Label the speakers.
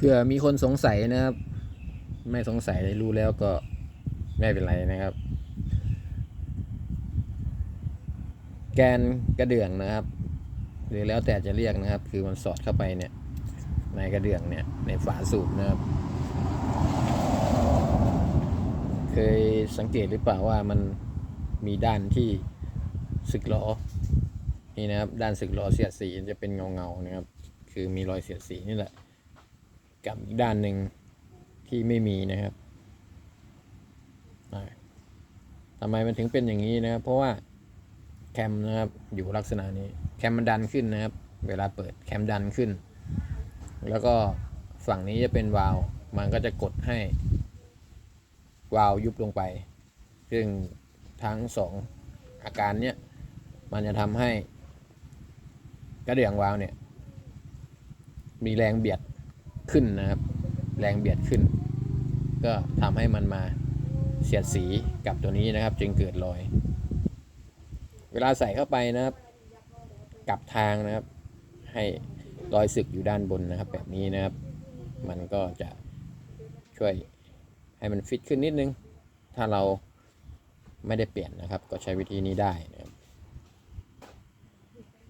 Speaker 1: เผื่อมีคนสงสัยนะครับ ไม่สงสัยรู้แล้วก็ไม่เป็นไรนะครับ แกนกระเดื่องนะครับ หรือแล้วแต่จะเรียกนะครับ คือมันสอดเข้าไปเนี่ย ในกระเดื่องเนี่ยในฝาสูบนะครับ เคยสังเกตหรือเปล่าว่ามันมีด้านที่สึกหรอนี่นะครับ ด้านสึกหรอเสียดสีจะเป็นเงาเงานะครับ คือมีรอยเสียดสีนี่แหละ กับอีกด้านหนึ่งที่ไม่มีนะครับทำไมมันถึงเป็นอย่างนี้นะครับ เพราะว่าแคมนะครับอยู่ลักษณะนี้แคมมันดันขึ้นนะครับ เวลาเปิดแคมดันขึ้น แล้วก็ฝั่งนี้จะเป็นวาล์วมันก็จะกดให้วาล์วยุบลงไป ซึ่งทั้งสองอาการเนี้ยมันจะทำให้กระเดื่องวาล์วเนี่ยมีแรงเบียด ขึ้นนะครับ แรงเบียดขึ้น ก็ทำให้มันมาเสียดสีกับตัวนี้นะครับ จึงเกิดรอย เวลาใส่เข้าไปนะครับกลับทางนะครับ ให้รอยสึกอยู่ด้านบนนะครับ แบบนี้นะครับ มันก็จะช่วยให้มันฟิตขึ้นนิดนึง ถ้าเราไม่ได้เปลี่ยนนะครับ ก็ใช้วิธีนี้ได้